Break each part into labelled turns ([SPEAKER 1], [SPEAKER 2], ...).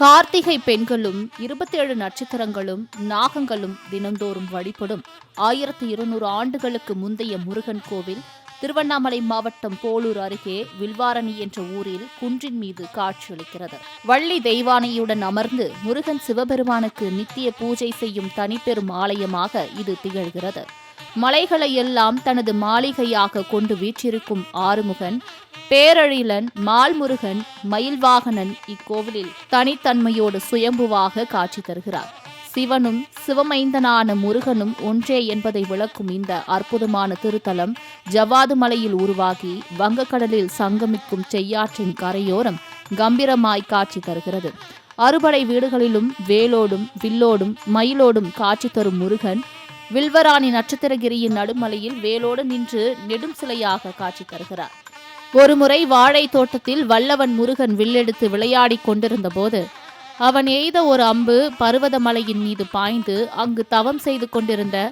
[SPEAKER 1] கார்த்திகை பெண்களும் இருபத்தேழு நட்சத்திரங்களும் நாகங்களும் தினந்தோறும் வழிபடும் ஆயிரத்தி இருநூறு ஆண்டுகளுக்கு முந்தைய முருகன் கோவில் திருவண்ணாமலை மாவட்டம் போலூர் அருகே வில்வாரணி என்ற ஊரில் குன்றின் மீது காட்சியளிக்கிறது. வள்ளி தெய்வானையுடன் அமர்ந்து முருகன் சிவபெருமானுக்கு நித்திய பூஜை செய்யும் தனிப்பெரும் ஆலயமாக இது திகழ்கிறது. மலைகளை எல்லாம் தனது மாளிகையாக கொண்டு வீற்றிருக்கும் ஆறுமுகன் பேரழிலன் மால்முருகன் மயில்வாகனன் இக்கோவிலில் தனித்தன்மையோடு சுயம்புவாக காட்சி தருகிறார். சிவனும் சிவமைந்தனான முருகனும் ஒன்றே என்பதை விளக்கும் இந்த அற்புதமான திருத்தலம் ஜவாது மலையில் உருவாகி வங்கக்கடலில் சங்கமிக்கும் செய்யாற்றின் கரையோரம் கம்பீரமாய் காட்சி தருகிறது. அறுபடை வீடுகளிலும் வேலோடும் வில்லோடும் மயிலோடும் காட்சி தரும் முருகன் வில்வராணி நட்சத்திரகிரியின் நடுமலையில் வேலோடு நின்று நெடும் சிலையாக காட்சி தருகிறார். ஒருமுறை வாழை தோட்டத்தில் வல்லவன் முருகன் வில்லெடுத்து விளையாடிக் கொண்டிருந்த போது அவன் எய்த ஒரு அம்பு பர்வதமலையின் மீது பாய்ந்து அங்கு தவம் செய்து கொண்டிருந்த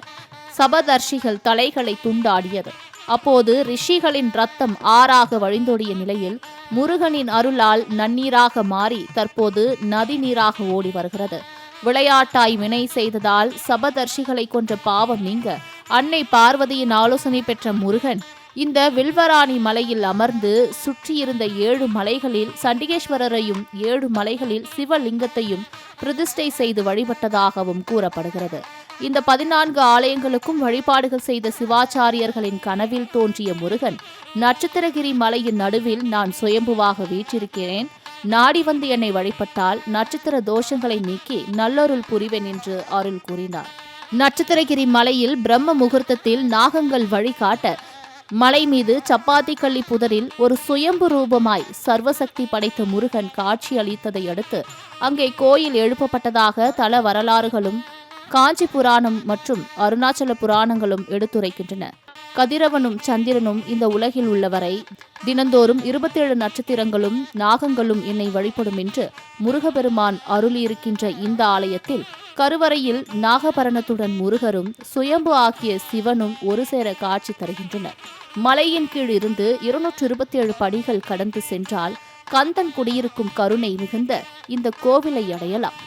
[SPEAKER 1] சபதர்ஷிகள் தலைகளை துண்டாடியது. அப்போது ரிஷிகளின் ரத்தம் ஆறாக வழிந்தோடிய நிலையில் முருகனின் அருளால் நன்னீராக மாறி தற்போது நதி நீராக ஓடி வருகிறது. விளையாட்டாய் வினை செய்ததால் சபதர்ஷிகளை கொன்ற பாவம் நீங்க. அன்னை பார்வதியின் ஆலோசனை பெற்ற முருகன் இந்த வில்வராணி மலையில் அமர்ந்து சுற்றியிருந்த ஏழு மலைகளில் சண்டிகேஸ்வரரையும் ஏழு மலைகளில் சிவலிங்கத்தையும் பிரதிஷ்டை செய்து வழிபட்டதாகவும் கூறப்படுகிறது. இந்த பதினான்கு ஆலயங்களுக்கும் வழிபாடுகள் செய்த சிவாச்சாரியர்களின் கனவில் தோன்றிய முருகன் நட்சத்திரகிரி மலையின் நடுவில் நான் சுயம்புவாக வீற்றிருக்கிறேன். நாடி வந்து என்னை வழிபட்டால் நட்சத்திர தோஷங்களை நீக்கி நல்லொருள் புரிவேன் என்று அருள் கூறினார். நட்சத்திரகிரி மலையில் பிரம்ம முகூர்த்தத்தில் நாகங்கள் வழிகாட்ட மலை மீது சப்பாத்தி கள்ளி புதரில் ஒரு சுயம்பு ரூபமாய் சர்வசக்தி படைத்த முருகன் காட்சி அளித்ததை அடுத்து அங்கே கோயில் எழுப்பப்பட்டதாக தல வரலாறுகளும் காஞ்சி புராணம் மற்றும் அருணாச்சல புராணங்களும் எடுத்துரைக்கின்றன. கதிரவனும் சந்திரனும் இந்த உலகில் உள்ளவரை தினந்தோறும் இருபத்தேழு நட்சத்திரங்களும் நாகங்களும் என்னை வழிபடும் என்று முருகபெருமான் அருளியிருக்கின்ற இந்த ஆலயத்தில் கருவறையில் நாகபரணத்துடன் முருகரும் சுயம்பு ஆகிய சிவனும் ஒரு சேர காட்சி தருகின்றனர். மலையின் கீழ் இருந்து இருநூற்று இருபத்தி ஏழு படிகள் கடந்து சென்றால் கந்தன் குடியிருக்கும் கருணை மிகுந்த இந்த கோவிலை அடையலாம்.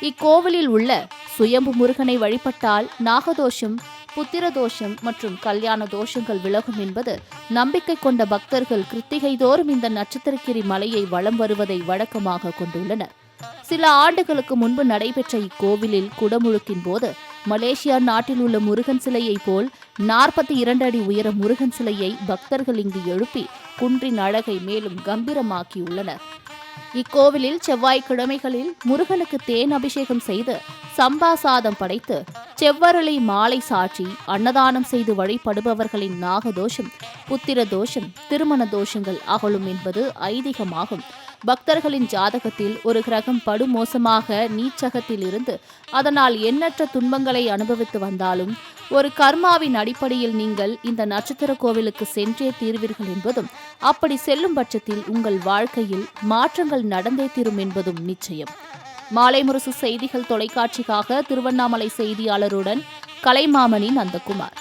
[SPEAKER 1] இக்கோவிலில் உள்ள சுயம்பு முருகனை வழிபட்டால் நாகதோஷம் புத்திர தோஷம் மற்றும் கல்யாண தோஷங்கள் விலகும் என்பது நம்பிக்கை கொண்ட பக்தர்கள் கிருத்திகை தோறும் இந்த நட்சத்திரக்கிரி மலையை வலம் வருவதை வழக்கமாக கொண்டுள்ளனர். சில ஆண்டுகளுக்கு முன்பு நடைபெற்ற இக்கோவிலில் குடமுழுக்கின் போது மலேசியா நாட்டில் உள்ள முருகன் சிலையை போல் நாற்பத்தி இரண்டு அடி உயர முருகன் சிலையை பக்தர்கள் இங்கு எழுப்பி குன்றின் அழகை மேலும் கம்பீரமாக்கியுள்ளனர். இக்கோவிலில் செவ்வாய்க்கிழமைகளில் முருகனுக்கு தேன் அபிஷேகம் செய்து சம்பா சாதம் படைத்து செவ்வரளி மாலை சாற்றி அன்னதானம் செய்து வழிபடுபவர்களின் நாகதோஷம் புத்திர தோஷம் திருமண தோஷங்கள் அகலும் என்பது ஐதீகமாகும். பக்தர்களின் ஜாதகத்தில் ஒரு கிரகம் படுமோசமாக நீச்சகத்தில் இருந்து அதனால் எண்ணற்ற துன்பங்களை அனுபவித்து வந்தாலும் ஒரு கர்மாவின் அடிப்படையில் நீங்கள் இந்த நட்சத்திர கோவிலுக்கு சென்றே தீர்வீர்கள் என்பதும் அப்படி செல்லும் பட்சத்தில் உங்கள் வாழ்க்கையில் மாற்றங்கள் நடந்தே தீரும் என்பதும் நிச்சயம். மாலை முரசு செய்திகள் தொலைக்காட்சிக்காக திருவண்ணாமலை செய்தியாளருடன் கலைமாமணி நந்தகுமார்.